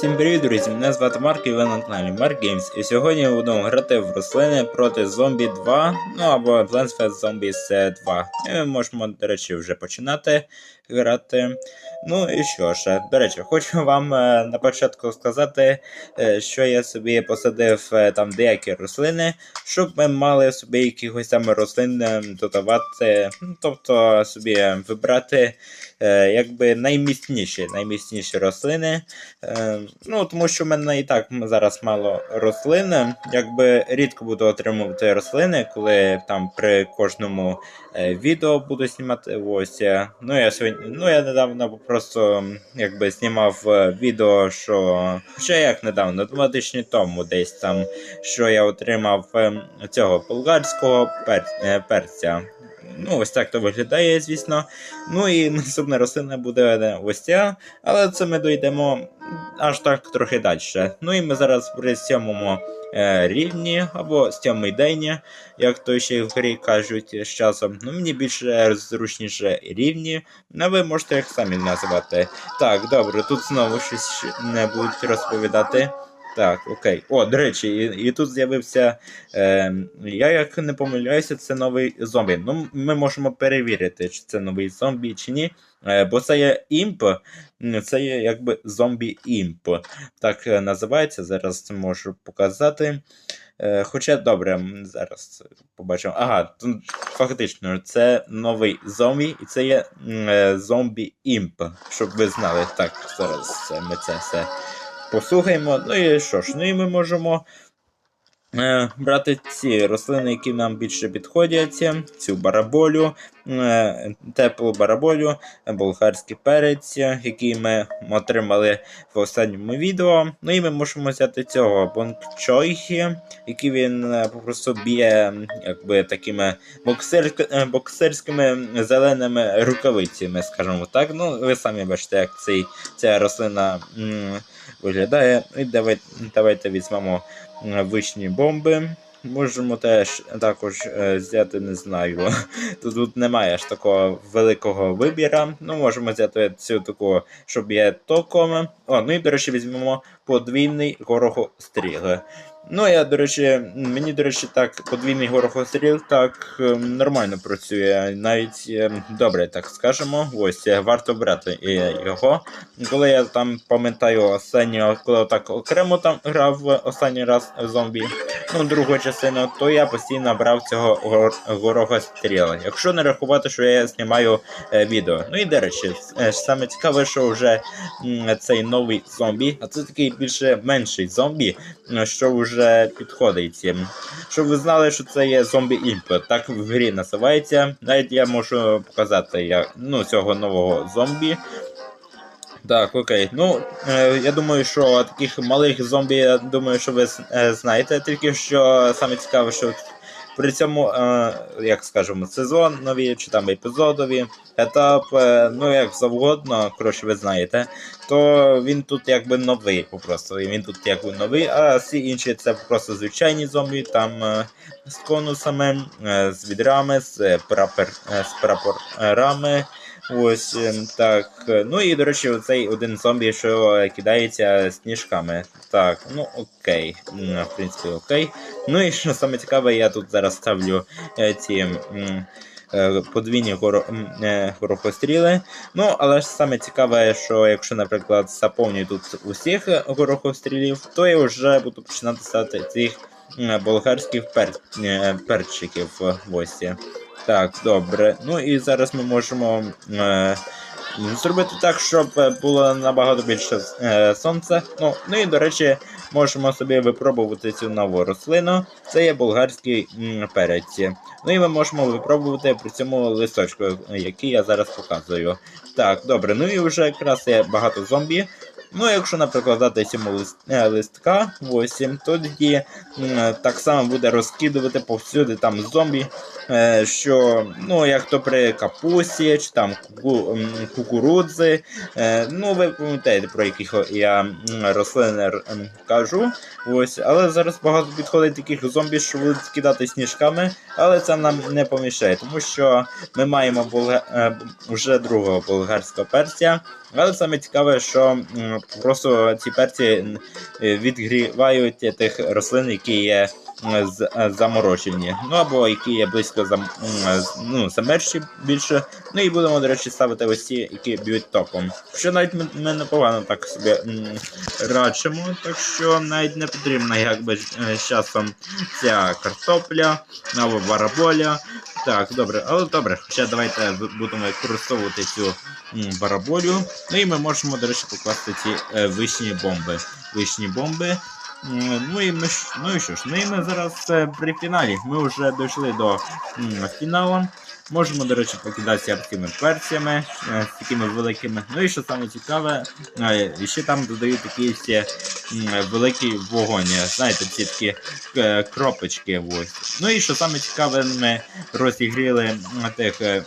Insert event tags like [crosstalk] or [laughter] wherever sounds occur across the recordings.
Всім привіт, друзі! Мене звати Марк і ви на каналі Mark Games. І сьогодні ми будемо грати в рослини проти зомбі 2, ну або Plants vs Zombies 2. І ми можемо, до речі, вже починати грати. Ну і що ж, до речі, хочу вам е, на початку сказати, е, що я собі посадив е, там деякі рослини, щоб ми мали собі якихось там рослин додавати, тобто собі вибрати якби найміцніші, найміцніші рослини. Ну, тому що в мене і так зараз мало рослин. Якби рідко буду отримувати рослини, коли там при кожному відео буду знімати. Ось. Ну, я сьогодні, ну, я недавно просто якби знімав е, відео, що. Ще як недавно, два тижні тому десь там, що я отримав ем, цього болгарського е, перця. Ну, ось так то виглядає, звісно. Ну і [laughs] наступна рослина буде е, ось ця, але це ми дійдемо аж так трохи далі. Ну і ми зараз при сьомому е, рівні або сьомий день, як то ще в грі кажуть з часом. Ну мені більше зручніше рівні, а ви можете їх самі називати. Так, добре, тут знову щось не будуть розповідати. Так, окей. О, до речі, і, і тут з'явився. Е, я як не помиляюся, це новий зомбі. Ну, ми можемо перевірити, чи це новий зомбі, чи ні. Е, бо це є імп, це є якби зомбі імп. Так е, називається. Зараз це можу показати. Е, хоча добре, зараз побачимо. Ага, фактично це новий зомбі, і це є е, зомбі імп. Щоб ви знали. Так, зараз ми це все послухаємо. Ну і що ж, ну і ми можемо е, брати ці рослини, які нам більше підходять, цю бараболю, теплу бараболю, е, болгарський перець, е, який ми отримали в останньому відео. Ну і ми можемо взяти цього бонкчойхі, який він е, просто б'є якби такими боксер, е, боксерськими зеленими рукавицями, скажімо так. Ну, ви самі бачите, як цей, ця рослина виглядає. І давайте, давайте візьмемо вишні бомби. Можемо теж також е, взяти, не знаю. [laughs] Тут, тут немає ж такого великого вибіра. Ну, можемо взяти цю таку, щоб є током. О, ну і, до речі, візьмемо подвійний горохостріл. Ну, я, до речі, мені, до речі, так, подвійний горохостріл так ем, нормально працює. Навіть ем, добре, так скажемо. Ось е, варто брати його. Коли я там пам'ятаю останнього, коли так окремо там грав останній раз зомбі, ну, другу частину, то я постійно брав цього гор- горохостріла. Якщо не рахувати, що я знімаю е, відео. Ну і до речі, е, саме цікаве, що вже цей новий зомбі, а це такий більше менший зомбі, що вже підходить. Ем, Щоб ви знали, що це є зомбі імп, так в грі називається. Навіть я можу показати як, ну, цього нового зомбі. Так, окей. Ну, е, я думаю, що таких малих зомбі, я думаю, що ви е, знаєте. Тільки що саме цікаве, що при цьому, е, як скажемо, сезонові чи там епізодові, етап, е, ну як завгодно, коротше, ви знаєте, то він тут якби новий, попросту. Він тут якби новий, а всі інші це просто звичайні зомбі, там е, з конусами, з відрами, з, прапор, з прапорами. Ось е, так. Ну і, до речі, оцей один зомбі, що е, кидається сніжками. Так, ну окей. В принципі, окей. Ну і що саме цікаве, я тут зараз ставлю е, ці. Подвійні горохостріли. Ну, але ж саме цікаве, що якщо, наприклад, заповнюю тут усіх горохострілів, то я вже буду починати ставити цих болгарських пер, перчиків. е, Ось. Так, добре. Ну і зараз ми можемо е, зробити так, щоб е, було набагато більше е, сонця. Ну, ну і до речі, можемо собі випробувати цю нову рослину. Це є болгарський м, перець. Ну і ми можемо випробувати при цьому листочку, який я зараз показую. Так, добре, ну і вже якраз є багато зомбі. Ну, якщо, наприклад, дати цьому е, листка 8, то тоді так само буде розкидувати повсюди там зомбі, е, що, ну, як то при капусті, чи там ку, кукурудзи. Е, ну, ви пам'ятаєте, про яких я рослини кажу. Ось, але зараз багато підходить таких зомбі, що будуть кидати сніжками, але це нам не помішає, тому що ми маємо е, вже другого болгарського перця. Але саме цікаве, що просто ці перці е, відгрівають тих рослин, які є е, з- е, ну або які є близько зам, ну, замерзші більше. Ну і будемо, до речі, ставити ось ці, які б'ють током. Що навіть ми, ми непогано так собі рачимо, так що навіть не потрібна якби е, з часом ця картопля або бараболя. Так, добре, але добре, хоча давайте будемо використовувати цю бараболю. Ну і ми можемо, до речі, покласти ці е, вишні бомби. Вишні бомби. Ну і ми ну і що ж, ну і ми зараз е, при фіналі. Ми вже дійшли до м, фіналу. Можемо, до речі, покидатися такими перцями, е, з такими великими. Ну і що саме цікаве, е, ще там додають такі всі м, великий вогонь. е, Знаєте, ці такі е, кропочки. Ось. Ну і що саме цікаве, ми розігріли тих е,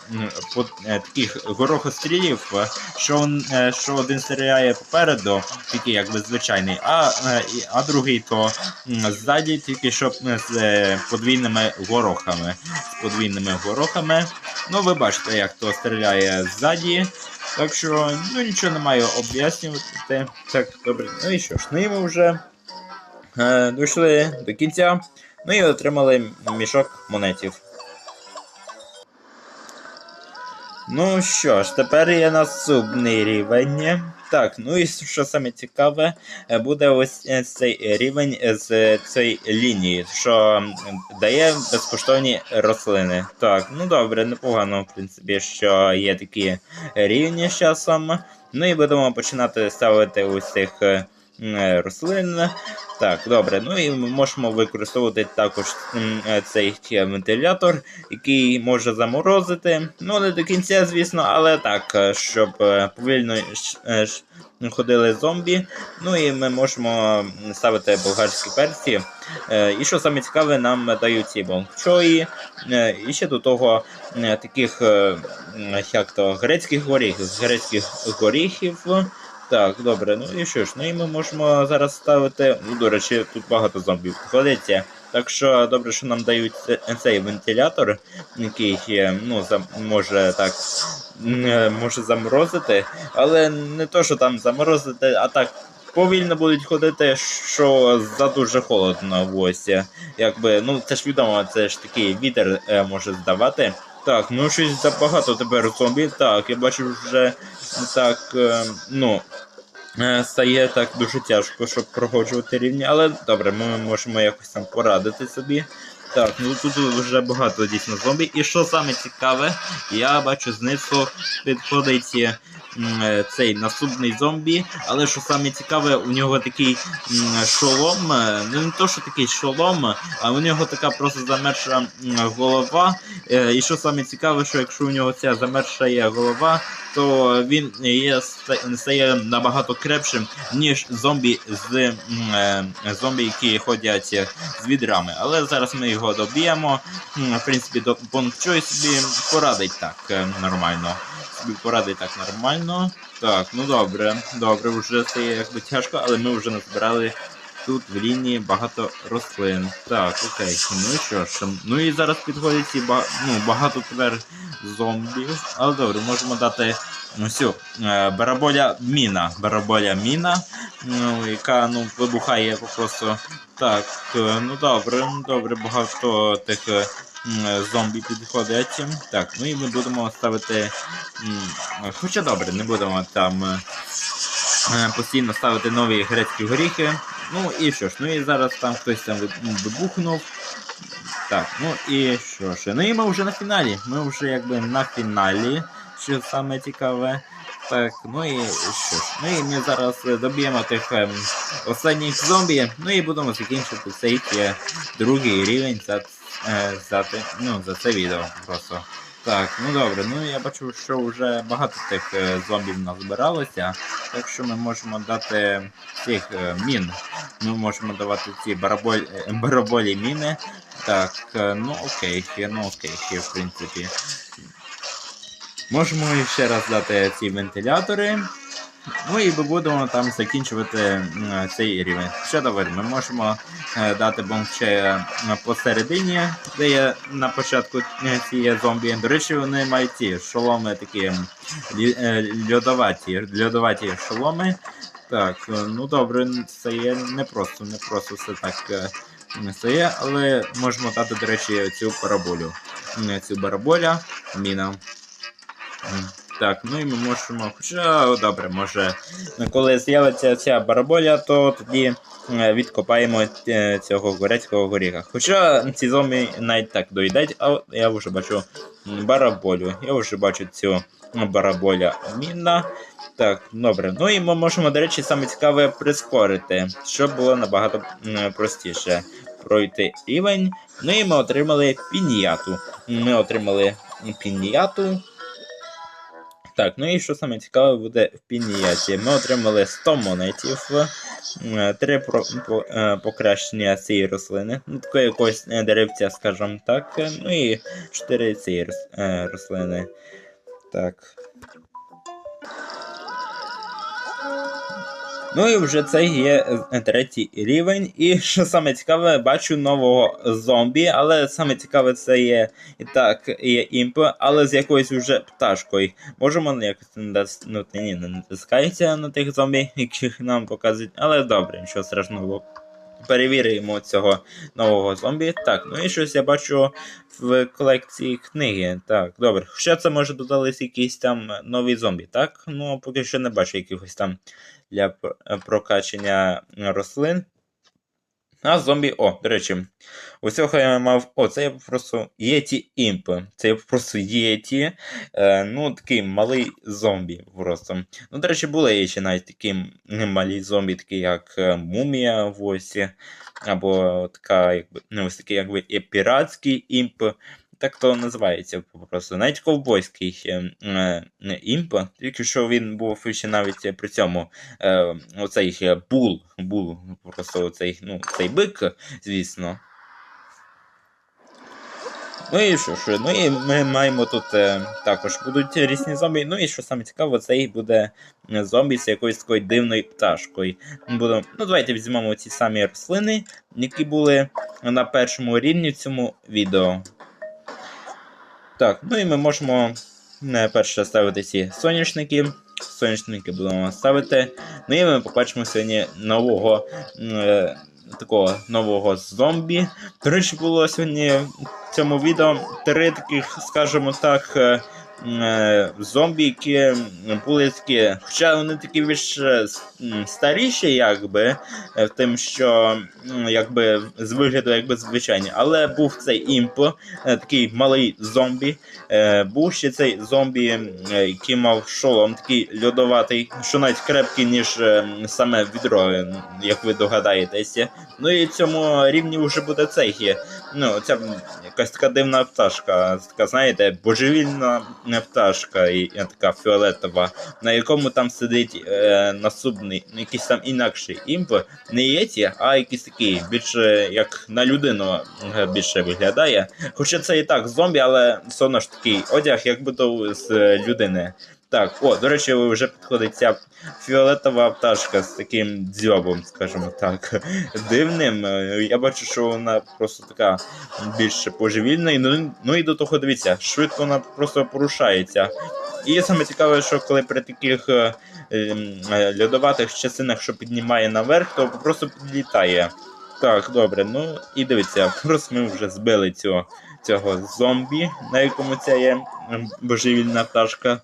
е, таких горохострілів, е, що, е, що один стріляє попереду, такий якби звичайний, а, е, а другий то ззаді, тільки що е, з е, подвійними горохами. З подвійними горохами. Ну, ви бачите, як то стріляє ззаді. Так що, ну нічого не маю об'яснювати. Так, добре. Ну і що ж, ну і ми вже е, дійшли до кінця. Ну і отримали мішок монетів. Ну що ж, тепер є наступний рівень. Так, ну і що саме цікаве, е, буде ось е, цей рівень з цієї лінії, що дає безкоштовні рослини. Так, ну добре, непогано, в принципі, що є такі рівні з часом. Ну і будемо починати ставити ось цих е, е, рослин. Так, добре. Ну і ми можемо використовувати також е, цей е, вентилятор, який може заморозити. Ну, не до кінця, звісно, але так, е, щоб е, повільно е, ходили зомбі. Ну і ми можемо ставити болгарські перці. Е, І що саме цікаве, нам дають ці бончої. Е, І ще до того е, таких е, як то грецьких горіхів, грецьких горіхів. Так, добре, ну і що ж, ну і ми можемо зараз ставити. Ну, до речі, тут багато зомбів ходиться. Так що добре, що нам дають цей вентилятор, який е, ну, може так е, може заморозити, але не то, що там заморозити, а так. Повільно будуть ходити, що за дуже холодно ось. е, Якби, ну це ж відомо, це ж такий вітер може здавати. Так, ну щось забагато тепер зомбі. Так, я бачу вже так, е, ну. е, Стає так дуже тяжко, щоб проходжувати рівні, але добре, ми можемо якось там порадити собі. Так, ну тут вже багато дійсно зомбі. І що саме цікаве, я бачу знизу підходить е, е, цей наступний зомбі, але що саме цікаве, у нього такий шолом, е, ну не то, що такий шолом, а у нього така просто замерша голова. І що саме цікаве, що якщо у нього ця замерша є голова, то він є стає набагато крепшим, ніж зомбі з е, зомбі, які ходять е, з відрами. Але зараз ми його доб'ємо. В принципі, до Чой собі порадить так е, нормально. Собі порадить так нормально. Так, ну добре, добре, вже стає якби тяжко, але ми вже назбирали тут в лінії багато рослин. Так, окей. Ну і що ж, там? ну і зараз підходять ці ба- ну, багато тепер зомбів. Але добре, можемо дати ну, всю е, бараболя міна. Бараболя міна, ну, яка ну, вибухає просто. Так, е, ну добре, ну, добре, багато тих е, зомбі підходять. Так, ну і ми будемо ставити. Хоча добре, не будемо там. Постійно ставити нові грецькі горіхи. Ну і що ж, ну і зараз там хтось там ну, вибухнув. Так, ну і що ж, ну і ми вже на фіналі. Ми вже якби на фіналі, що саме цікаве. Так, ну і що ж, ну і ми зараз е, доб'ємо тих ем, останніх зомбі, ну і будемо закінчити цей е, другий рівень за, е, за, ну, за це відео просто. Так, ну добре, ну я бачу, що вже багато тих е, зомбів назбиралося, так що ми можемо дати цих е, мін. Ми можемо давати ці бараболь, е, бараболі міни. Так, ну окей, ну окей, в принципі. Можемо ще раз дати ці вентилятори. Ну і ми будемо там закінчувати цей рівень. Ще добре, ми можемо е, дати бомбче посередині, де є на початку е, ці зомбі. До речі, вони мають ці шоломи такі е, льодоваті, льодоваті шоломи. Так, е, ну добре, це є не просто, не просто все так е, не стає, але можемо дати, до речі, цю параболю. Цю бараболя, міна. Так, ну і ми можемо. Хоча добре, може, коли з'явиться ця бараболя, то тоді е, відкопаємо е, цього горецького горіха. Хоча ці зомбі навіть так доїдать, а я вже бачу бараболю. Я вже бачу цю бараболя міна. Так, добре. Ну і ми можемо, до речі, саме цікаве прискорити, щоб було набагато простіше пройти рівень. Ну і ми отримали пініяту. Ми отримали пініяту. Так, ну і що саме цікаве буде в пініяті? Ми отримали 100 монетів, 3 про, по, е, покращення цієї рослини, ну такої якогось е, деревця, скажімо так, е, ну і 4 цієї е, рослини. Так. Ну і вже це є е, третій рівень. І що саме цікаве, бачу нового зомбі, але саме цікаве це є і так, є імп, але з якоюсь вже пташкою. Можемо якось ну, ні, не натискається на тих зомбі, яких нам показують, але добре, нічого страшного. Перевіримо цього нового зомбі. Так, ну і щось я бачу в колекції книги. Так, добре. Хоча це може додались якісь там нові зомбі, так? Ну, поки що не бачу якихось там для пр- е, рослин. А зомбі, о, до речі, усього я мав. О, це я просто Єті Імп. Це я просто Єті. Е, ну, такий малий зомбі просто. Ну, до речі, були ще навіть такі малі зомбі, такі як е, мумія в осі, або така, якби, ну, ось такий, якби і піратський імп. Так то називається просто. Навіть ковбойський е, е, імп, тільки що він був ще навіть при цьому е, оцей е, бул, бул, просто оцей, ну, цей бик, звісно. Ну і що ж, ну і ми маємо тут е, також будуть різні зомбі. Ну і що саме цікаво, цей буде зомбі з якоюсь такою дивною пташкою. Будемо, ну давайте візьмемо ці самі рослини, які були на першому рівні в цьому відео. Так, ну і ми можемо найперше перше ставити ці соняшники. Соняшники будемо ставити. Ну і ми побачимо сьогодні нового е, такого нового зомбі. До речі, було сьогодні в цьому відео три таких, скажімо так, е, зомбі, які були такі. Хоча вони такі більш е, старіші, якби, е, тим, що якби з вигляду якби звичайні. Але був цей імп, е, такий малий зомбі. Е, був ще цей зомбі, е, який мав шолом, такий льодоватий, що навіть крепкий, ніж е, саме відро, е, як ви догадаєтеся. Ну і цьому рівні вже буде цей. Ну, ця якась така дивна пташка, така, знаєте, божевільна пташка, і, така фіолетова, на якому там сидить е, насубний, ну, якийсь там інакший імп, не єті, а якийсь такий, більше як на людину е, більше виглядає. Хоча це і так зомбі, але все одно ж такий одяг, як будто з людини. Так, о, до речі, вже підходить ця фіолетова пташка з таким дзьобом, скажімо так, дивним. Я бачу, що вона просто така більш поживільна. І, ну, ну і до того дивіться, швидко вона просто порушається. І саме цікаве, що коли при таких е, ем, льодоватих частинах, що піднімає наверх, то просто підлітає. Так, добре, ну і дивіться, [laughs] просто ми вже збили цього, цього зомбі, на якому ця є ем, божевільна пташка.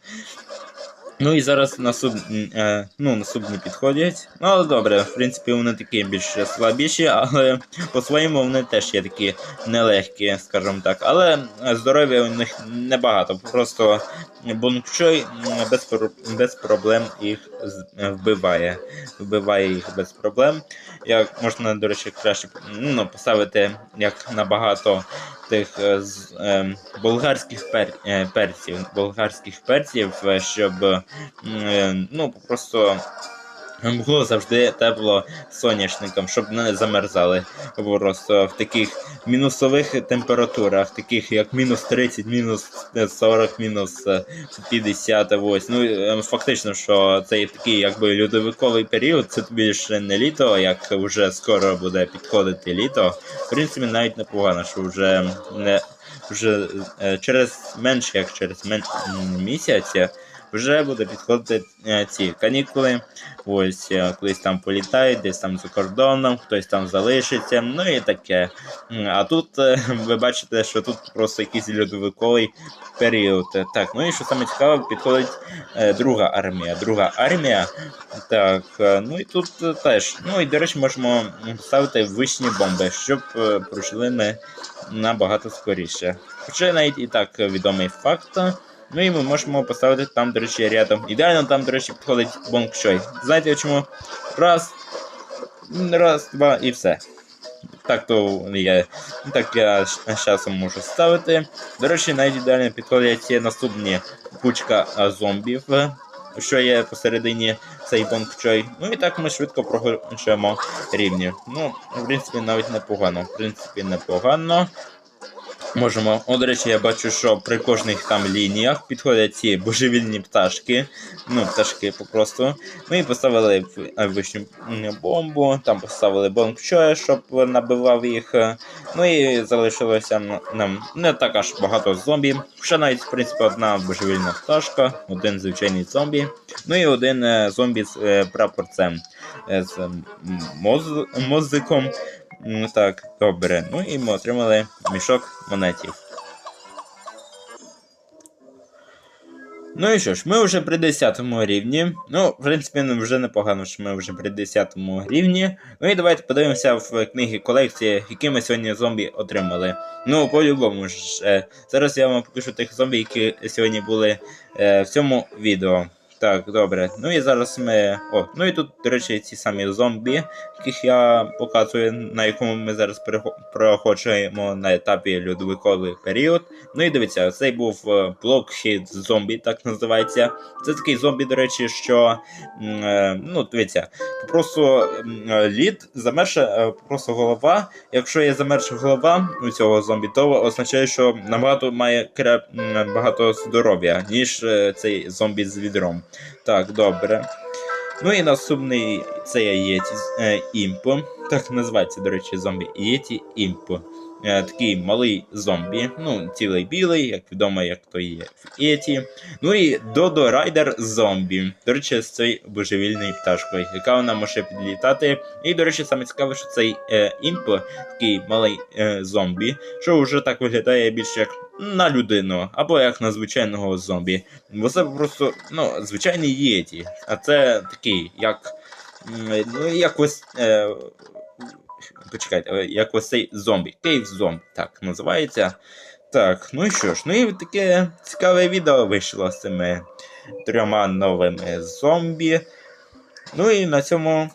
Ну і зараз насуб... е, ну, наступні підходять. Ну, але добре, в принципі, вони такі більш слабіші, але по-своєму вони теж є такі нелегкі, скажімо так. Але здоров'я у них небагато. Просто Бонкчой м, без, пор- без проблем їх вбиває. Вбиває їх без проблем. Як можна, до речі, краще ну, поставити як набагато тих е, з, е, болгарських пер, е, перців, болгарських перців, е, щоб ну, просто було завжди тепло соняшникам, щоб не замерзали просто в таких мінусових температурах, таких як мінус 30, мінус 40, мінус е, 50, ось. Ну, е, фактично, що це такий якби льодовиковий період, це більше не літо, як вже скоро буде підходити літо. В принципі, навіть непогано, що вже не вже е, через менше як через мен... місяць вже буде підходити е, ці канікули. Ось е, колись там політають, десь там за кордоном, хтось там залишиться, ну і таке. А тут е, [laughs] ви бачите, що тут просто якийсь льодовиковий період. Так, ну і що саме цікаве, підходить друга армія. Друга армія. Так, ну і тут теж. Ну і до речі, можемо ставити вишні бомби, щоб пройшли ми набагато скоріше. Хоча навіть і так відомий факт. Ну і ми можемо поставити там, до речі, рядом. Ідеально там, до речі, підходить бонгчой. Знаєте чому? Раз, раз, два і все. Так то я так я з часом можу ставити. До речі, навіть ідеально підходять наступні кучка зомбів, що є посередині цей бонгчой. Ну і так ми швидко проходимо рівні. Ну, в принципі, навіть непогано. В принципі, непогано. Можемо. О, до речі, я бачу, що при кожних там лініях підходять ці божевільні пташки. Ну, пташки попросту. Ми поставили в- е, вишню бомбу, там поставили бомбчоя, щоб набивав їх. Ну і залишилося нам не так аж багато зомбі. Ще навіть, в принципі, одна божевільна пташка, один звичайний зомбі, ну і один е, зомбі з е, прапорцем, з моз, мозиком. М, Так, добре. Ну і ми отримали мішок монетів. Ну і що ж, ми вже при 10 рівні. Ну, в принципі, ну, вже непогано, що ми вже при 10 рівні. Ну і давайте подивимося в книги колекції, які ми сьогодні зомбі отримали. Ну, по-любому ж. е, Зараз я вам покажу тих зомбі, які сьогодні були е, в цьому відео. Так, добре. Ну і зараз ми. О, ну і тут, до речі, ці самі зомбі, яких я показую, на якому ми зараз проходжуємо на етапі льодовиковий період. Ну і дивіться, цей був е, блокхід зомбі, так називається. Це такий зомбі, до речі, що. е, Ну, дивіться, просто е, лід замерша е, просто голова. Якщо є замерша голова у цього зомбі, то означає, що набагато має багато здоров'я, ніж цей зомбі з відром. Так, добре. Ну і наступний це є е, Імп. Так називається, до речі, зомбі Єті Імп. Е, такий малий зомбі, ну, цілий білий, як відомо, як то є в Єті. Ну і Додо Райдер зомбі. До речі, з цією божевільною пташкою, яка вона може підлітати. І, до речі, саме цікаве, що цей е, імп, такий малий е, зомбі, що вже так виглядає більше як на людину, або як на звичайного зомбі. Бо це просто ну, звичайний єті. А це такий, як. Ну, як ось. Е, почекайте, е, як ось цей зомбі. Кейв зомбі, так називається. Так, ну і що ж, ну і таке цікаве відео вийшло з цими трьома новими зомбі. Ну і на цьому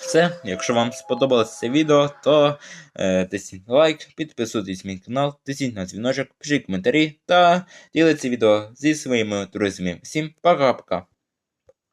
все. Якщо вам сподобалося це відео, то е, лайк, підписуйтесь на мій канал, тисніть на дзвіночок, пишіть коментарі та діліться відео зі своїми друзями. Всім пока-пока!